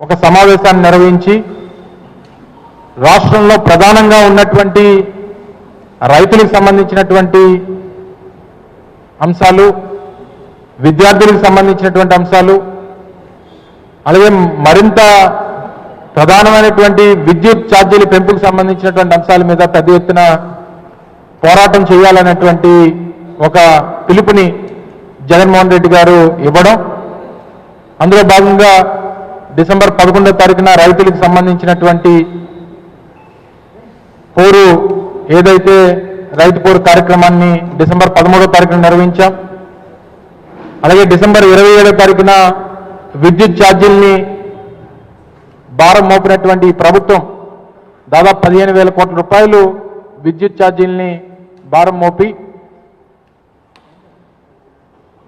ఒక సమావేశాన్ని నిర్వహించి రాష్ట్రంలో ప్రధానంగా ఉన్నటువంటి రైతులకు సంబంధించినటువంటి అంశాలు విద్యార్థులకు సంబంధించినటువంటి అంశాలు అలాగే మరింత ప్రధానమైనటువంటి విద్యుత్ ఛార్జీల పెంపుకు సంబంధించినటువంటి అంశాల మీద పెద్ద ఎత్తున పోరాటం చేయాలనేటువంటి ఒక పిలుపుని జగన్మోహన్ రెడ్డి గారు ఇవ్వడం. అందులో భాగంగా డిసెంబర్ పదకొండో తారీఖున రైతులకు సంబంధించినటువంటి పోరు ఏదైతే రైతు పోరు కార్యక్రమాన్ని డిసెంబర్ పదమూడో తారీఖున నిర్వహించాం. అలాగే డిసెంబర్ ఇరవై ఏడో తారీఖున విద్యుత్ ఛార్జీల్ని భారం మోపినటువంటి ప్రభుత్వం దాదాపు పదిహేను వేల కోట్ల రూపాయలు విద్యుత్ ఛార్జీల్ని భారం మోపి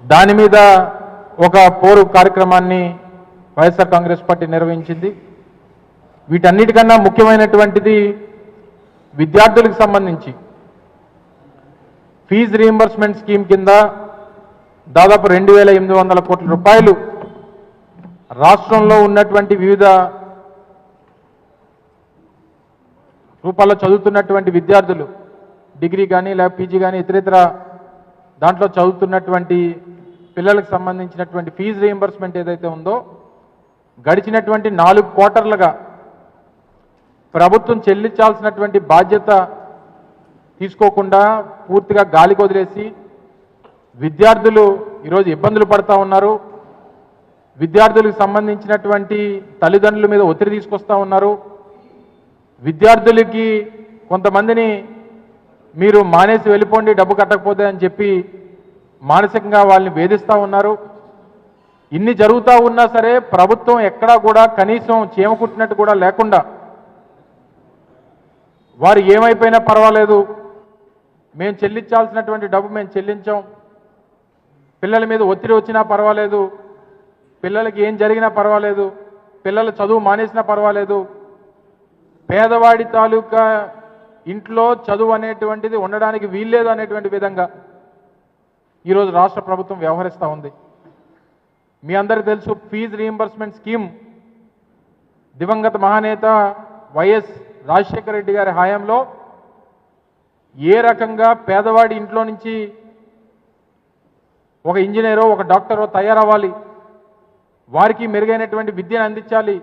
దాని మీద ఒక పోరు కార్యక్రమాన్ని వైఎస్ఆర్ కాంగ్రెస్ పార్టీ నిర్వహించింది. వీటన్నిటికన్నా ముఖ్యమైనటువంటిది విద్యార్థులకు సంబంధించి ఫీజు రీఎంబర్స్మెంట్ స్కీమ్ కింద దాదాపు రెండు వేల ఎనిమిది వందల కోట్ల రూపాయలు రాష్ట్రంలో ఉన్నటువంటి వివిధ రూపాల్లో చదువుతున్నటువంటి విద్యార్థులు డిగ్రీ కానీ లేక పీజీ కానీ ఇతరితర దాంట్లో చదువుతున్నటువంటి పిల్లలకు సంబంధించినటువంటి ఫీజు రీఎంబర్స్మెంట్ ఏదైతే ఉందో గడిచినటువంటి నాలుగు క్వార్టర్లుగా ప్రభుత్వం చెల్లించాల్సినటువంటి బాధ్యత తీసుకోకుండా పూర్తిగా గాలికి వదిలేసి విద్యార్థులు ఈరోజు ఇబ్బందులు పడతా ఉన్నారు. విద్యార్థులకు సంబంధించినటువంటి తల్లిదండ్రుల మీద ఒత్తిడి తీసుకొస్తా ఉన్నారు. విద్యార్థులకి కొంతమందిని మీరు మానేసి వెళ్ళిపోండి డబ్బు కట్టకపోతే అని చెప్పి మానసికంగా వాళ్ళని వేధిస్తూ ఉన్నారు. ఇన్ని జరుగుతూ ఉన్నా సరే ప్రభుత్వం ఎక్కడా కూడా కనీసం చేమకుట్టినట్టు కూడా లేకుండా వారు ఏమైపోయినా పర్వాలేదు. మేము చెల్లించాల్సినటువంటి డబ్బు మేము చెల్లించాం. పిల్లల మీద ఒత్తిడి వచ్చినా పర్వాలేదు. పిల్లలకి ఏం జరిగినా పర్వాలేదు. పిల్లలు చదువు మానేసినా పర్వాలేదు. పేదవాడి తాలూకా ఇంట్లో చదువు అనేటువంటిది ఉండడానికి వీల్లేదు అనేటువంటి విధంగా ఈరోజు రాష్ట్ర ప్రభుత్వం వ్యవహరిస్తూ ఉంది. మీ అందరికీ తెలుసు ఫీజు రీఎంబర్స్మెంట్ స్కీమ్ దివంగత మహానేత వైఎస్ రాజశేఖర రెడ్డి గారి హయాంలో ఏ రకంగా పేదవాడి ఇంట్లో నుంచి ఒక ఇంజనీరో ఒక డాక్టరో తయారవ్వాలి? వారికి మెరుగైనటువంటి విద్యను అందించాలి.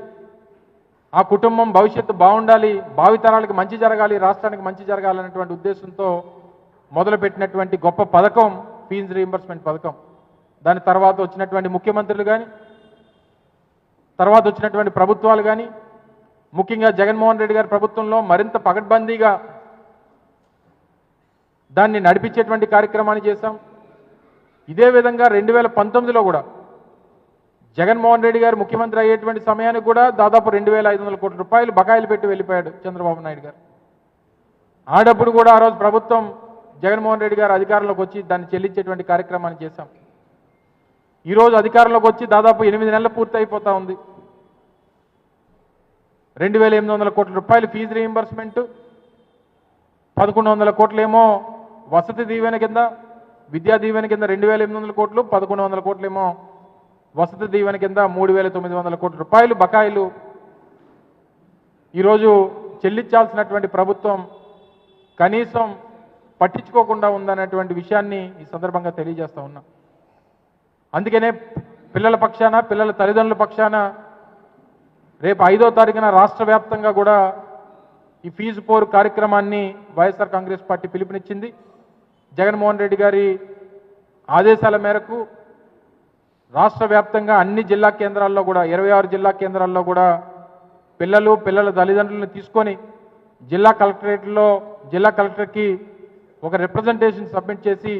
ఆ కుటుంబం భవిష్యత్తు బాగుండాలి భావితరాలకు మంచి జరగాలి రాష్ట్రానికి మంచి జరగాలనేటువంటి ఉద్దేశంతో మొదలుపెట్టినటువంటి గొప్ప పథకం ఫీజు రీఎంబర్స్మెంట్ పథకం. దాని తర్వాత వచ్చినటువంటి ముఖ్యమంత్రులు కానీ తర్వాత వచ్చినటువంటి ప్రభుత్వాలు కానీ ముఖ్యంగా జగన్మోహన్ రెడ్డి గారి ప్రభుత్వంలో మరింత పగడ్బందీగా దాన్ని నడిపించేటువంటి కార్యక్రమాన్ని చేశాం. ఇదే విధంగా రెండు వేల పంతొమ్మిదిలో కూడా జగన్మోహన్ రెడ్డి గారు ముఖ్యమంత్రి అయ్యేటువంటి సమయానికి కూడా దాదాపు రెండు వేల ఐదు వందల కోట్ల రూపాయలు బకాయిలు పెట్టి వెళ్ళిపోయాడు చంద్రబాబు నాయుడు గారు. ఆ డబ్బును కూడా ఆ రోజు ప్రభుత్వం జగన్మోహన్ రెడ్డి గారు అధికారంలోకి వచ్చి దాన్ని చెల్లించేటువంటి కార్యక్రమాన్ని చేశాం. ఈరోజు అధికారంలోకి వచ్చి దాదాపు ఎనిమిది నెలలు పూర్తి అయిపోతా ఉంది. రెండు వేల ఎనిమిది వందల కోట్ల రూపాయలు ఫీజు రీయింబర్స్మెంట్ పదకొండు వందల కోట్లేమో వసతి దీవెన కింద విద్యా దీవెన కింద రెండు వేల ఎనిమిది వందల కోట్లు పదకొండు వందల కోట్లేమో వసతి దీవెన కింద మూడు వేల తొమ్మిది వందల కోట్ల రూపాయలు బకాయిలు. ఈరోజు చెల్లించాల్సినటువంటి ప్రభుత్వం కనీసం పట్టించుకోకుండా ఉందనేటువంటి విషయాన్ని ఈ సందర్భంగా తెలియజేస్తా ఉన్నా. అందుకనే పిల్లల పక్షాన పిల్లల తల్లిదండ్రుల పక్షాన రేపు ఐదో తారీఖున రాష్ట్ర వ్యాప్తంగా కూడా ఈ ఫీజు పోరు కార్యక్రమాన్ని వైఎస్ఆర్ కాంగ్రెస్ పార్టీ పిలుపునిచ్చింది. జగన్మోహన్ రెడ్డి గారి ఆదేశాల మేరకు రాష్ట్ర వ్యాప్తంగా అన్ని జిల్లా కేంద్రాల్లో కూడా ఇరవై ఆరు జిల్లా కేంద్రాల్లో కూడా పిల్లలు పిల్లల తల్లిదండ్రులను తీసుకొని జిల్లా కలెక్టరేట్లో జిల్లా కలెక్టర్కి ఒక రిప్రజెంటేషన్ సబ్మిట్ చేసి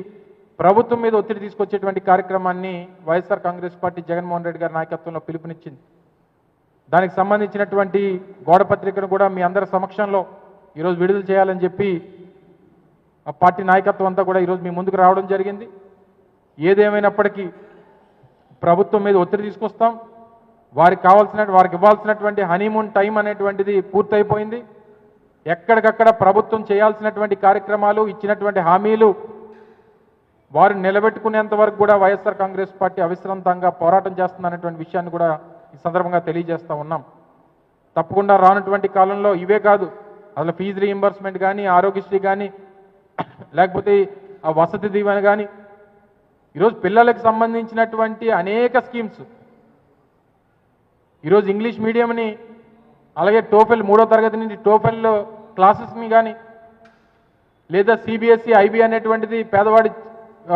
ప్రభుత్వం మీద ఒత్తిడి తీసుకొచ్చేటువంటి కార్యక్రమాన్ని వైఎస్ఆర్ కాంగ్రెస్ పార్టీ జగన్మోహన్ రెడ్డి గారి నాయకత్వంలో పిలుపునిచ్చింది. దానికి సంబంధించినటువంటి గోడపత్రికను కూడా మీ అందరి సమక్షంలో ఈరోజు విడుదల చేయాలని చెప్పి ఆ పార్టీ నాయకత్వం అంతా కూడా ఈరోజు మీ ముందుకు రావడం జరిగింది. ఏదేమైనప్పటికీ ప్రభుత్వం మీద ఒత్తిడి తీసుకొస్తాం. వారికి కావాల్సిన వారికి ఇవ్వాల్సినటువంటి హనీమూన్ టైం అనేటువంటిది పూర్తయిపోయింది. ఎక్కడికక్కడ ప్రభుత్వం చేయాల్సినటువంటి కార్యక్రమాలు ఇచ్చినటువంటి హామీలు వారు నిలబెట్టుకునేంత వరకు కూడా వైఎస్ఆర్ కాంగ్రెస్ పార్టీ అవిశ్రాంతంగా పోరాటం చేస్తుందనేటువంటి విషయాన్ని కూడా ఈ సందర్భంగా తెలియజేస్తూ ఉన్నాం. తప్పకుండా రానటువంటి కాలంలో ఇవే కాదు అసలు ఫీజు రీయింబర్స్మెంట్ కానీ ఆరోగ్యశ్రీ కానీ లేకపోతే ఆ వసతి దీవెన కానీ ఈరోజు పిల్లలకు సంబంధించినటువంటి అనేక స్కీమ్స్. ఈరోజు ఇంగ్లీష్ మీడియంని అలాగే టోఫెల్ మూడో తరగతి నుంచి టోఫెల్ క్లాసెస్ని కానీ లేదా సిబిఎస్ఈ ఐబీ అనేటువంటిది పేదవాడి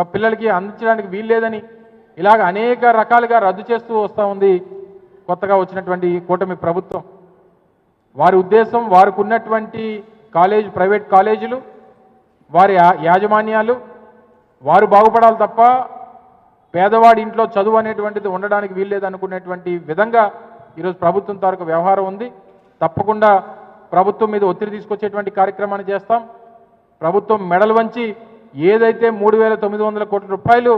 పిల్లలకి అందించడానికి వీల్లేదని ఇలాగ అనేక రకాలుగా రద్దు చేస్తూ వస్తూ ఉంది కొత్తగా వచ్చినటువంటి కూటమి ప్రభుత్వం. వారి ఉద్దేశం వారికి ఉన్నటువంటి కాలేజ్ ప్రైవేట్ కాలేజీలు వారి యా- యాజమాన్యాలు వారు బాగుపడాలి తప్ప పేదవాడి ఇంట్లో చదువు అనేటువంటిది ఉండడానికి వీల్లేదనుకునేటువంటి విధంగా ఈరోజు ప్రభుత్వం తాలూకు వ్యవహారం ఉంది. తప్పకుండా ప్రభుత్వం మీద ఒత్తిడి తీసుకొచ్చేటువంటి కార్యక్రమాన్ని చేస్తాం. ప్రభుత్వం మెడలు వంచి ఏదైతే మూడు వేల తొమ్మిది వందల కోట్ల రూపాయలు